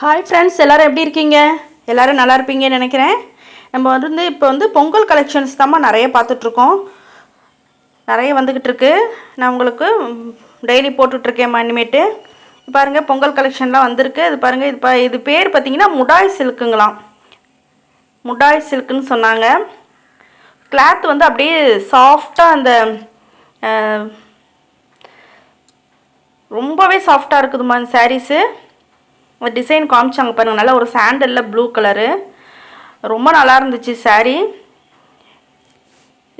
Hi friends எல்லோரும் எப்படி இருக்கீங்க? எல்லோரும் நல்லா இருப்பீங்கன்னு நினைக்கிறேன். நம்ம வந்து இப்போ வந்து பொங்கல் கலெக்ஷன்ஸ் தாம்மா நிறைய பார்த்துட்ருக்கோம். நிறைய வந்துக்கிட்டு இருக்கு நான் உங்களுக்கு டெய்லி போட்டுட்ருக்கேன் இனிமேட்டு. பாருங்கள் பொங்கல் கலெக்ஷன்லாம் வந்திருக்கு. இது பாருங்கள் இது பா இது பேர் பார்த்தீங்கன்னா முடாய் சில்க்குங்களாம். முடாய் சில்க்குன்னு சொன்னாங்க. கிளாத் வந்து அப்படியே சாஃப்டாக அந்த ரொம்பவே சாஃப்டாக இருக்குதுமா இந்த சாரீஸு ஒரு டிசைன் காமிச்சாங்க பாருங்கள் நல்லா ஒரு சாண்டலில் ப்ளூ கலரு ரொம்ப நல்லா இருந்துச்சு saree.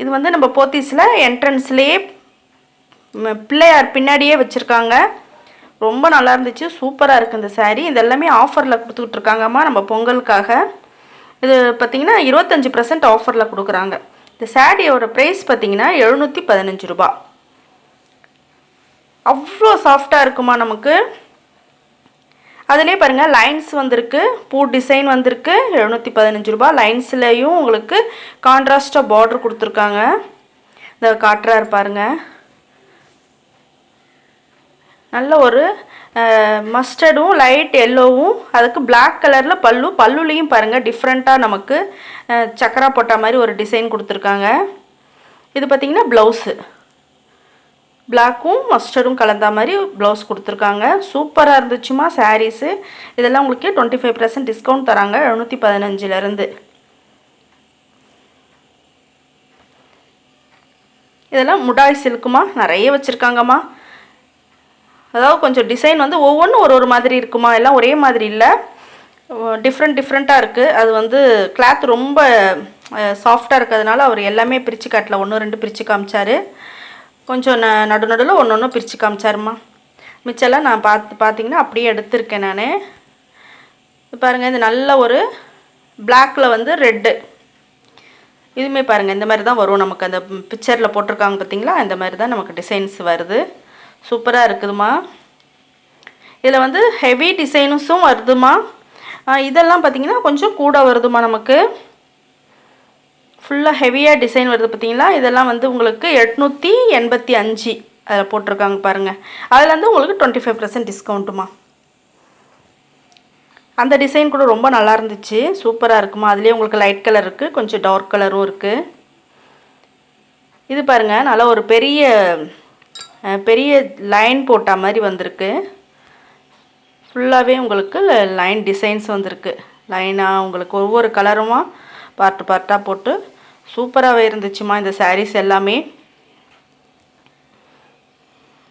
இது வந்து நம்ம போத்தீஸில் என்ட்ரன்ஸ்லேயே பிள்ளையார் பின்னாடியே வச்சுருக்காங்க. ரொம்ப நல்லா இருந்துச்சு. சூப்பராக இருக்குது இந்த சாரீ இது எல்லாமே ஆஃபரில் கொடுத்துக்கிட்டு இருக்காங்கம்மா நம்ம பொங்கலுக்காக. இது பார்த்தீங்கன்னா இருபத்தஞ்சி பர்சன்ட் ஆஃபரில் கொடுக்குறாங்க. இந்த சாரியோட ப்ரைஸ் பார்த்திங்கன்னா எழுநூற்றி பதினஞ்சு ரூபா. அவ்வளோ சாஃப்டாக இருக்குமா நமக்கு? அதுலேயே பாருங்கள் லைன்ஸ் வந்திருக்கு. பூ டிசைன் வந்திருக்கு. எழுநூற்றி பதினஞ்சு ரூபா லைன்ஸ்லேயும் உங்களுக்கு கான்ட்ராஸ்டாக பார்டர் கொடுத்துருக்காங்க. இந்த காட்டுறாரு பாருங்க. நல்ல ஒரு மஸ்டர்டும் லைட் எல்லோவும் அதுக்கு பிளாக் கலரில் பல்லு பல்லுலேயும் பாருங்கள் டிஃப்ரெண்ட்டாக நமக்கு சக்கரா போட்ட மாதிரி ஒரு டிசைன் கொடுத்துருக்காங்க. இது பார்த்திங்கன்னா ப்ளவுஸு பிளாக்கும் மஸ்டர்டும் கலந்த மாதிரி ப்ளவுஸ் கொடுத்துருக்காங்க. சூப்பராக இருந்துச்சுமா சாரீஸு இதெல்லாம் உங்களுக்கு டுவெண்ட்டி ஃபைவ் பர்சன்ட் டிஸ்கவுண்ட் தராங்க எழுநூற்றி பதினஞ்சிலேருந்து. இதெல்லாம் முடாய் சில்க்குமா? நிறைய வச்சுருக்காங்கம்மா. அதாவது கொஞ்சம் டிசைன் வந்து ஒவ்வொன்றும் ஒரு ஒரு மாதிரி இருக்குமா? எல்லாம் ஒரே மாதிரி இல்லை. டிஃப்ரெண்ட் டிஃப்ரெண்ட்டாக இருக்குது அது வந்து கிளாத் ரொம்ப சாஃப்டாக இருக்கிறதுனால அவர் எல்லாமே பிரித்து காட்டல. ஒன்று ரெண்டு பிரித்து காமிச்சாரு. கொஞ்சம் ந நடு நடுவில் ஒன்று ஒன்று பிரித்து காமிச்சாருமா. மிச்சம்லாம் நான் பார்த்து பார்த்தீங்கன்னா அப்படியே எடுத்திருக்கேன் நான். பாருங்கள் இது நல்ல ஒரு பிளாக்கில் வந்து ரெட்டு இதுவுமே பாருங்கள் இந்த மாதிரி தான் வரும். நமக்கு அந்த பிக்சரில் போட்டிருக்காங்க பார்த்தீங்களா இந்த மாதிரி தான் நமக்கு டிசைன்ஸ் வருது. சூப்பராக இருக்குதுமா. இதில் வந்து ஹெவி டிசைன்ஸும் வருதுமா. இதெல்லாம் பார்த்தீங்கன்னா கொஞ்சம் கூட வருதுமா நமக்கு. ஃபுல்லாக ஹெவியாக டிசைன் வருது பார்த்தீங்களா? இதெல்லாம் வந்து உங்களுக்கு எட்நூற்றி எண்பத்தி அஞ்சு அதில் போட்டிருக்காங்க பாருங்கள் அதில் வந்து உங்களுக்கு டுவெண்ட்டி ஃபைவ் பர்சன்ட் டிஸ்கவுண்ட்டுமா அந்த டிசைன் கூட ரொம்ப நல்லா இருந்துச்சு. சூப்பராக இருக்குமா? அதுலேயே உங்களுக்கு லைட் கலர் இருக்குது கொஞ்சம் டார்க் கலரும் இருக்குது இது பாருங்கள் நல்லா ஒரு பெரிய பெரிய லைன் போட்ட மாதிரி வந்திருக்கு. ஃபுல்லாகவே உங்களுக்கு லைன் டிசைன்ஸ் வந்திருக்கு. லைனாக உங்களுக்கு ஒவ்வொரு கலருமாக பார்ட்டு பார்ட்டாக போட்டு சூப்பராகவே இருந்துச்சுமா இந்த சாரீஸ் எல்லாமே.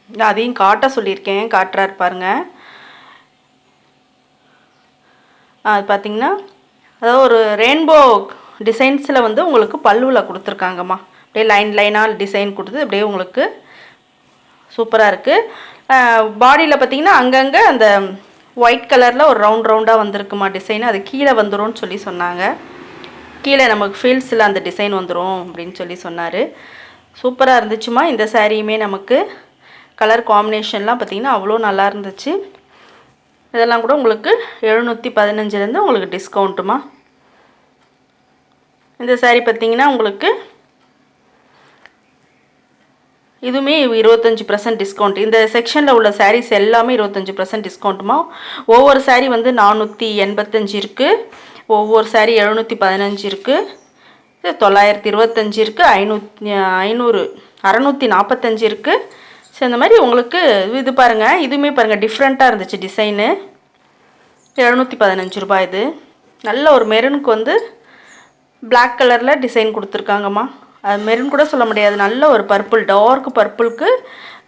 அதையும் காட்ட சொல்லியிருக்கேன் காட்டுறாரு பாருங்க. அது பார்த்தீங்கன்னா அதாவது ஒரு ரெயின்போ டிசைன்ஸில் வந்து உங்களுக்கு பல்லுவில் கொடுத்துருக்காங்கம்மா. அப்படியே லைன் லைனாக டிசைன் கொடுத்து அப்படியே உங்களுக்கு சூப்பராக இருக்குது பாடியில் பார்த்தீங்கன்னா அங்கங்கே அந்த ஒயிட் கலரில் ஒரு ரவுண்ட் ரவுண்டாக வந்திருக்குமா டிசைன் அது கீழே வந்துடும் சொல்லி சொன்னாங்க. கீழே நமக்கு ஃபீல்ஸில் அந்த டிசைன் வந்துடும் அப்படின்னு சொல்லி சொன்னார். சூப்பராக இருந்துச்சுமா இந்த சாரியுமே நமக்கு. கலர் காம்பினேஷன்லாம் பார்த்திங்கன்னா அவ்வளோ நல்லா இருந்துச்சு. இதெல்லாம் கூட உங்களுக்கு எழுநூற்றி பதினஞ்சுலேருந்து உங்களுக்கு டிஸ்கவுண்ட்டுமா இந்த சாரீ பார்த்தீங்கன்னா உங்களுக்கு இதுவுமே இருபத்தஞ்சி பர்சன்ட் டிஸ்கவுண்ட் இந்த செக்ஷனில் உள்ள சாரீஸ் எல்லாமே இருபத்தஞ்சி பர்சன்ட் டிஸ்கவுண்ட்டுமா ஒவ்வொரு சாரீ வந்து நானூற்றி எண்பத்தஞ்சு இருக்குது ஒவ்வொரு saree எழுநூற்றி பதினஞ்சு இருக்குது தொள்ளாயிரத்தி இருபத்தஞ்சி இருக்குது ஐநூற்றி ஐநூறு அறநூற்றி நாற்பத்தஞ்சு இருக்குது ஸோ இந்த மாதிரி உங்களுக்கு இது பாருங்கள் இதுவுமே பாருங்கள் டிஃப்ரெண்ட்டாக இருந்துச்சு டிசைனு எழுநூற்றி பதினஞ்சு ரூபாய் இது. நல்ல ஒரு மெரூனுக்கு வந்து பிளாக் கலரில் டிசைன் கொடுத்துருக்காங்கம்மா. அது மெரூன் கூட சொல்ல முடியாது. நல்ல ஒரு பர்பிள் டார்க் பர்பிளுக்கு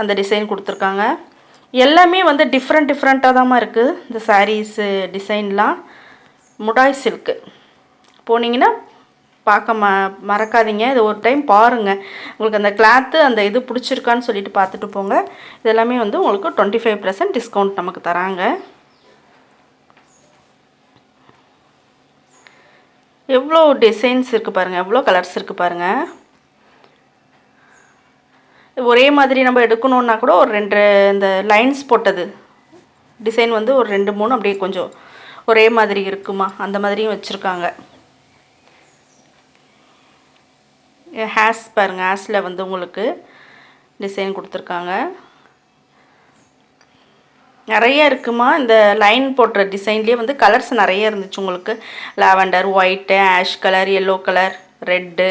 அந்த டிசைன் கொடுத்துருக்காங்க. எல்லாமே வந்து டிஃப்ரெண்ட் டிஃப்ரெண்ட்டாக தான்மா இருக்குது இந்த சாரீஸு டிசைன்லாம் முடாய் சில்க்கு. போனீங்கன்னா பார்க்க ம மறக்காதீங்க. இது ஒரு டைம் பாருங்கள் உங்களுக்கு அந்த கிளாத்து அந்த இது பிடிச்சிருக்கான்னு சொல்லிட்டு பார்த்துட்டு போங்க. இதெல்லாமே வந்து உங்களுக்கு டுவெண்ட்டி ஃபைவ் பர்சன்ட் டிஸ்கவுண்ட் நமக்கு தராங்க. எவ்வளோ டிசைன்ஸ் இருக்குது பாருங்கள் எவ்வளோ கலர்ஸ் இருக்குது பாருங்கள் ஒரே மாதிரி நம்ம எடுக்கணுன்னா கூட ஒரு ரெண்டு இந்த லைன்ஸ் போட்டது. டிசைன் வந்து ஒரு ரெண்டு மூணு அப்படியே கொஞ்சம் ஒரே மாதிரி இருக்குமா? அந்த மாதிரியும் வச்சுருக்காங்க. ஹேஸ் பாருங்கள் ஹேஸில் வந்து உங்களுக்கு டிசைன் கொடுத்துருக்காங்க. நிறைய இருக்குமா? இந்த லைன் போட்டுற டிசைன்லேயே வந்து கலர்ஸ் நிறைய இருந்துச்சு உங்களுக்கு. Lavender white ash colour yellow colour red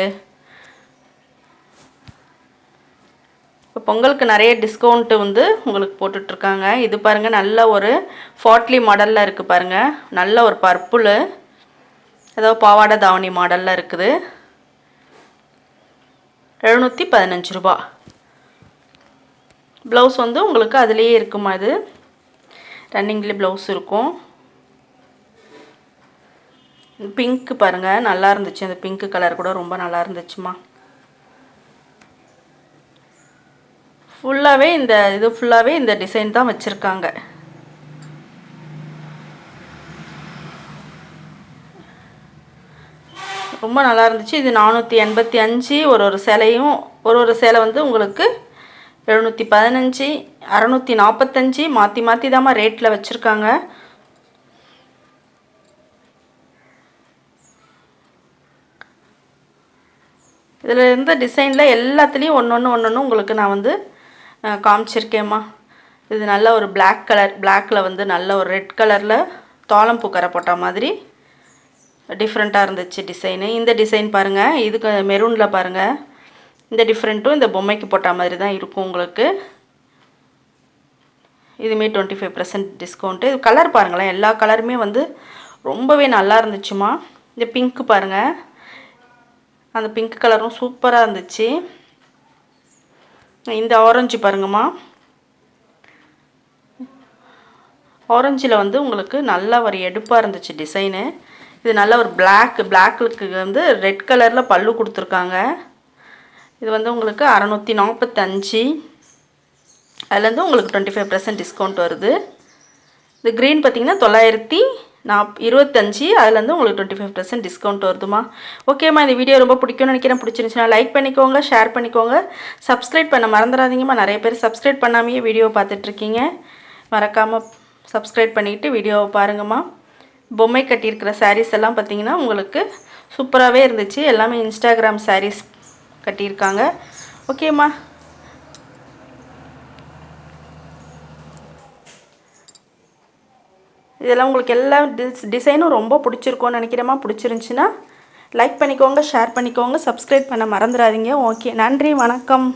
இப்போ பொங்கலுக்கு நிறைய டிஸ்கவுண்ட்டு வந்து உங்களுக்கு போட்டுட்ருக்காங்க. இது பாருங்கள் நல்ல ஒரு ஃபாட்லி மாடலில் இருக்குது பாருங்கள் நல்ல ஒரு பர்புளு ஏதோ பாவாடை தாவணி மாடலில் இருக்குது. எழுநூற்றி பதினஞ்சு ரூபா. ப்ளவுஸ் வந்து உங்களுக்கு அதுலேயே இருக்குமா இது? ரன்னிங்லேயே ப்ளவுஸ் இருக்கும். பிங்க்கு பாருங்கள் நல்லா இருந்துச்சு. அந்த பிங்க்கு கலர் கூட ரொம்ப நல்லா இருந்துச்சுமா. ஃபுல்லாகவே இந்த இது ஃபுல்லாகவே இந்த டிசைன் தான் வச்சுருக்காங்க. ரொம்ப நல்லா இருந்துச்சு. இது நானூற்றி எண்பத்தி அஞ்சு ஒரு ஒரு சேலையும் ஒரு ஒரு சேலை வந்து உங்களுக்கு எழுநூற்றி பதினஞ்சு அறநூற்றி நாற்பத்தஞ்சு மாற்றி மாற்றி தாம்மா ரேட்டில் வச்சுருக்காங்க. இதில் இருந்த டிசைனில் எல்லாத்துலேயும் ஒன்று ஒன்று ஒன்று ஒன்று உங்களுக்கு நான் வந்து காமிச்சிருக்கேம்மா. இது நல்ல ஒரு பிளாக் கலர் பிளாக்கில் வந்து நல்ல ஒரு ரெட் கலரில் தோளம் பூக்கரை போட்ட மாதிரி டிஃப்ரெண்ட்டாக இருந்துச்சு டிசைனு இந்த டிசைன் பாருங்கள் இதுக்கு மெரூனில் பாருங்கள் இந்த டிஃப்ரெண்ட்டும் இந்த பொம்மைக்கு போட்ட மாதிரி தான் இருக்கும் உங்களுக்கு. இதுவுமே டுவெண்ட்டி ஃபைவ் பர்சன்ட் டிஸ்கவுண்ட்டு இது கலர் பாருங்களேன் எல்லா கலருமே வந்து ரொம்பவே நல்லா இருந்துச்சுமா இந்த பிங்க்கு பாருங்கள் அந்த பிங்க் கலரும் சூப்பராக இருந்துச்சு. இந்த ஆரஞ்சு பாருங்கம்மா. ஆரஞ்சில் வந்து உங்களுக்கு நல்ல ஒரு எடுப்பாக இருந்துச்சு டிசைனு இது நல்ல ஒரு பிளாக் பிளாக்கு வந்து ரெட் கலரில் பல்லு கொடுத்துருக்காங்க. இது வந்து உங்களுக்கு அறநூற்றி நாற்பத்தஞ்சு அதுலேருந்து உங்களுக்கு டுவெண்ட்டி ஃபைவ் பர்சன்ட் டிஸ்கவுண்ட் வருது. இது க்ரீன் பார்த்திங்கன்னா தொள்ளாயிரத்தி நான் இருபத்தஞ்சி அதுலேருந்து உங்களுக்கு டுவெண்ட்டி ஃபைவ் பர்சன்ட் டிஸ்கவுண்ட் வருதுமா ஓகேம்மா இந்த வீடியோ ரொம்ப பிடிக்கும்னு நினைக்கிறேன். பிடிச்சிருந்துச்சுன்னா லைக் பண்ணிக்கோங்க ஷேர் பண்ணிக்கோங்க. சப்ஸ்கிரைப் பண்ண மறந்துடாதீங்கம்மா. நிறைய பேர் சப்ஸ்கிரைப் பண்ணாமையே வீடியோ பார்த்துட்ருக்கீங்க. மறக்காமல் சப்ஸ்கிரைப் பண்ணிவிட்டு வீடியோவை பாருங்கம்மா. பொம்மை கட்டியிருக்கிற சாரீஸ் எல்லாம் பார்த்தீங்கன்னா உங்களுக்கு சூப்பராகவே இருந்துச்சு. எல்லாமே இன்ஸ்டாகிராம் சாரீஸ் கட்டியிருக்காங்க. ஓகேம்மா இதெல்லாம் உங்களுக்கு எல்லா டிஸ் டிசைனும் ரொம்ப பிடிச்சிருக்கோன்னு நினைக்கிறேம்மா. பிடிச்சிருந்துச்சின்னா லைக் பண்ணிக்கோங்க ஷேர் பண்ணிக்கோங்க சப்ஸ்கிரைப் பண்ண மறந்துடாதீங்க. ஓகே நன்றி வணக்கம்.